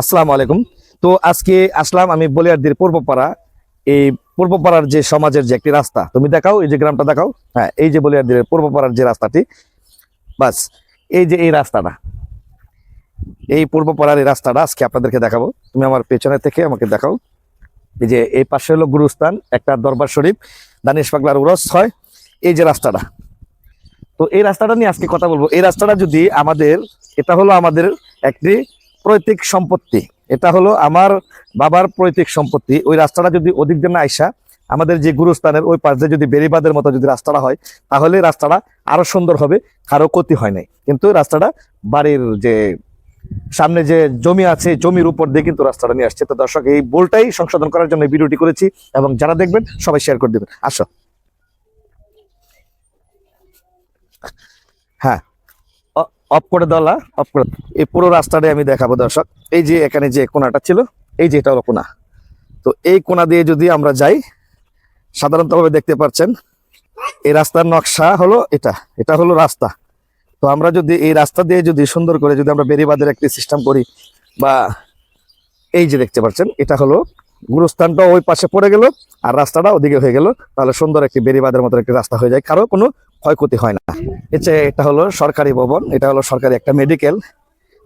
আসসালামু আলাইকুম। তো আজকে আসলাম আমি বলিয়ারদের পূর্বপাড়া। এই পূর্বপাড়ার যে সমাজের যে একটি রাস্তা, তুমি দেখাও, এই যে গ্রামটা দেখাও। হ্যাঁ এই যে বলিয়ারদের পূর্বপাড়ার যে রাস্তাটি, বাস, এই যে এই রাস্তাটা। এই পূর্বপাড়ার এই রাস্তাটা আজকে আপনাদেরকে দেখাবো। তুমি আমার পেছনে থেকে আমাকে দেখাও। এই যে এই পাশে হলো গুরুস্থান, একটা দরবার শরীফ, দানিশ পাগলার উরস হয়। এই যে রাস্তাটা। তো এই রাস্তাটা নিয়ে আজকে কথা বলব। এই রাস্তাটা যদি আমাদের, এটা হলো আমাদের একটি পৈতৃক সম্পত্তি। এটা হলো আমার বাবার পৈতৃক সম্পত্তি। ওই রাস্তাটা যদি অধিক দিন আইসা, আমাদের যে গুরুস্থানের ওই পাশে যদি বেরিবাদের মতো যদি রাস্তাটা হয়, তাহলে রাস্তাটা আরও সুন্দর হবে, কারও ক্ষতি হয় নাই। কিন্তু রাস্তাটা বাড়ির যে সামনে যে জমি আছে জমির উপর দিয়ে কিন্তু রাস্তাটা নিয়ে আসছে। তো দর্শক, এই বোলটাই সংশোধন করার জন্য ভিডিওটি করেছি এবং যারা দেখবেন, সবাই শেয়ার করে দেবেন। আসো। হ্যাঁ। অফ করে দেওয়া অফ করে এই পুরো রাস্তাটাই আমি দেখাবো দর্শক। এই যে এখানে যে কোনাটা ছিল, এই যে এটা হলো কোনা। তো এই কোনা দিয়ে যদি আমরা যাই, সাধারণতভাবে দেখতে পাচ্ছেন, এই রাস্তার নকশা হলো এটা এটা হলো রাস্তা। তো আমরা যদি এই রাস্তা দিয়ে যদি সুন্দর করে যদি আমরা বেরিবাদের একটি সিস্টেম করি, বা এই যে দেখতে পাচ্ছেন, এটা হলো গুরুস্থানটা ওই পাশে পড়ে গেল, আর রাস্তাটা ওদিকে হয়ে গেল। তাহলে সুন্দর একটি বেরিবাদের মতো একটি রাস্তা হয়ে যায়। কারও কোনো ক্ষয়ক্ষতি হয় না। এতে এটা হলো সরকারি ভবন, এটা হলো সরকারি একটা মেডিকেল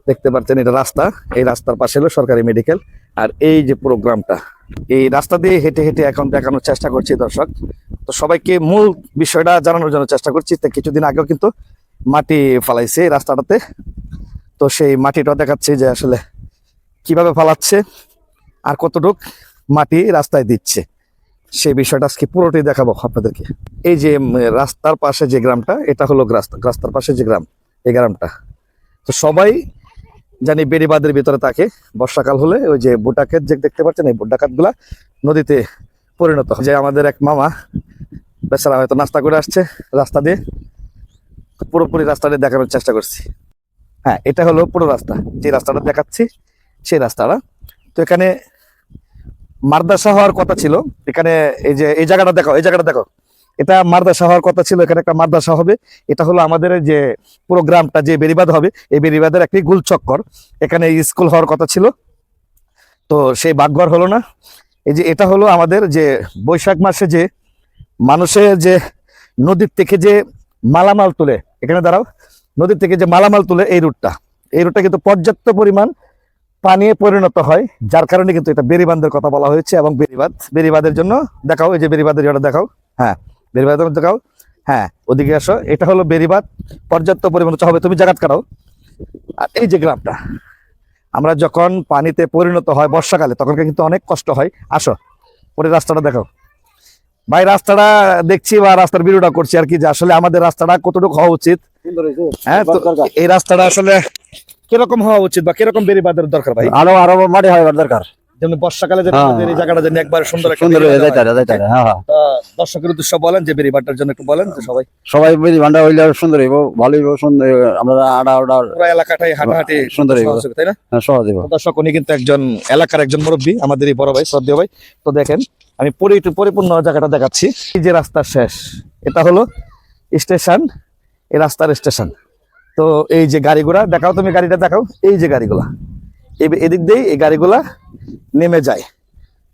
দেখতে পাচ্ছেন এটা রাস্তা, এই রাস্তার পাশে হলো সরকারি মেডিকেল আর এই যে প্রোগ্রামটা, এই রাস্তা দিয়ে হেঁটে হেঁটে এখন দেখানোর চেষ্টা করছি দর্শক। তো সবাইকে মূল বিষয়টা জানানোর জন্য চেষ্টা করছি। তো কিছুদিন আগেও কিন্তু মাটি ফালাইছে এই রাস্তাটাতে। তো সেই মাটিটা দেখাচ্ছে যে আসলে কীভাবে ফালাচ্ছে আর কতটুক মাটি রাস্তায় দিচ্ছে। সেই বিষয়টা আজকে পুরোটাই দেখাবো আপনাদেরকে। এই যে রাস্তার পাশে যে গ্রামটা, এটা হলো রাস্তা রাস্তার পাশে যে গ্রাম, এই গ্রামটা। তো সবাই জানি বেড়িবাদের ভিতরে থাকে। বর্ষাকাল হলে ওই যে বুটাক্ষেত যে দেখতে পাচ্ছেন, এই বুটাক্ষেতগুলা নদীতে পরিণত যে আমাদের এক মামা বেচারা হয়তো নাস্তা করে আসছে রাস্তা দিয়ে। পুরোপুরি রাস্তাটা দেখানোর চেষ্টা করছি। হ্যাঁ এটা হলো পুরো রাস্তা। যে রাস্তাটা দেখাচ্ছি, সেই রাস্তাটা। তো এখানে মারদাসা হওয়ার কথা ছিল। এখানে এই যে, এই জায়গাটা দেখো এই জায়গাটা দেখো এটা মারদাসা হওয়ার কথা ছিল, এখানে একটা মারদাসা হবে। এটা হলো আমাদের যে, পুরো গ্রামটা যে বেরিবাদ হবে, এই বেরিবাদের একটি গুল চক্কর এখানে স্কুল হওয়ার কথা ছিল। তো সেই বাঘঘর হলো না। এই যে, এটা হলো আমাদের যে, বৈশাখ মাসে যে, মানুষের যে, নদীর থেকে যে মালামাল তুলে, এখানে দাঁড়াও। নদীর থেকে যে মালামাল তুলে এই রুটটা। এই রুটটা কিন্তু পর্যাপ্ত পরিমাণ পানিয়ে পরিণত হয় যার কারণে কিন্তু এটা বেরিবান্ধের কথা বলা হয়েছে এবং বেরিবাদ বেরিবাদের জন্য দেখাও এই যে বেরিবাদের এটা দেখাও হ্যাঁ বেরিবাদের দেখাও হ্যাঁ ওদিকে আসো এটা হলো বেরিবাদ পর্যাপ্ত পরিমাণ হবে তুমি জায়গা কাটাও। আর এই যে গ্রামটা আমরা যখন পানিতে পরিণত হয় বর্ষাকালে তখন কিন্তু অনেক কষ্ট হয়। আসো পরে রাস্তাটা দেখাও। ভাই রাস্তাটা দেখছি বা রাস্তার বিরোধা করছি আর কি যে আসলে আমাদের রাস্তাটা কতটুকু হওয়া উচিত। হ্যাঁ এই রাস্তাটা আসলে কীরকম হওয়া উচিত বা কীরকম বেরিবাদের দরকার ভাই? আরও আরও মাটি হয় দরকার। যেমন বর্ষাকালে হ্যাঁ। আমাদের এই জায়গাটা যেন একবার সুন্দর সুন্দর হয়ে যায় হয়। হ্যাঁ হ্যাঁ। দর্শকের উদ্দেশ্য বলেন যে বেরিবাদটার জন্য একটু বলেন যে সবাই। সবাই ভান্ডা হইলে সুন্দর হইব ভালো হইব সুন্দর আমরা আডা আডা। পুরো এলাকাটাই হাঁটাহাঁটি সুন্দর হইব। তাই না? হ্যাঁ, সহজ হইব। দর্শক উনি কিন্তু একজন এলাকার একজন মুরব্বী আমাদের এই বড় ভাই শ্রদ্ধেয় ভাই। তো দেখেন আমি পরি পরিপূর্ণ জায়গাটা দেখাচ্ছি। এই যে রাস্তা শেষ এটা হলো স্টেশন। এই রাস্তার স্টেশন। তো এই যে গাড়িগুলা, দেখাও তুমি গাড়িটা, দেখাও। এই যে গাড়িগুলা। এদিক দিয়ে এই গাড়িগুলা নেমে যায়।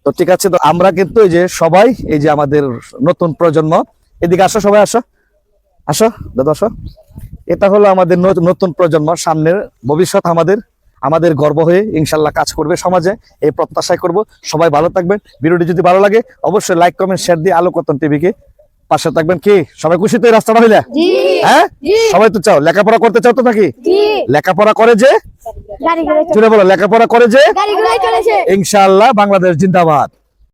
তো ঠিক আছে, তো আমরা কিন্তু এই যে সবাই, এই যে আমাদের নতুন প্রজন্ম, এদিকে আসো সবাই, আসো। আসো, দাদা, আসো। এটা হলো আমাদের নতুন- নতুন প্রজন্ম, সামনের ভবিষ্যৎ আমাদের আমাদের গর্ব হয়ে ইনশাল্লাহ কাজ করবে সমাজে, এই প্রত্যাশায় করব। সবাই ভালো থাকবেন। ভিডিওটি যদি ভালো লাগে, অবশ্যই লাইক কমেন্ট শেয়ার দিয়ে আলোকতন টিভিকে পাশে থাকবেন কি? সবাই খুশি তো এই রাস্তাটা হইলে? হ্যাঁ? সবাই তো চাও লেখাপড়া করতে চাও তো নাকি? লেখাপড়া করে যে? চলে। বলো লেখাপড়া করে যে? ইনশাল্লাহ ইনশাআল্লাহ বাংলাদেশ জিন্দাবাদ।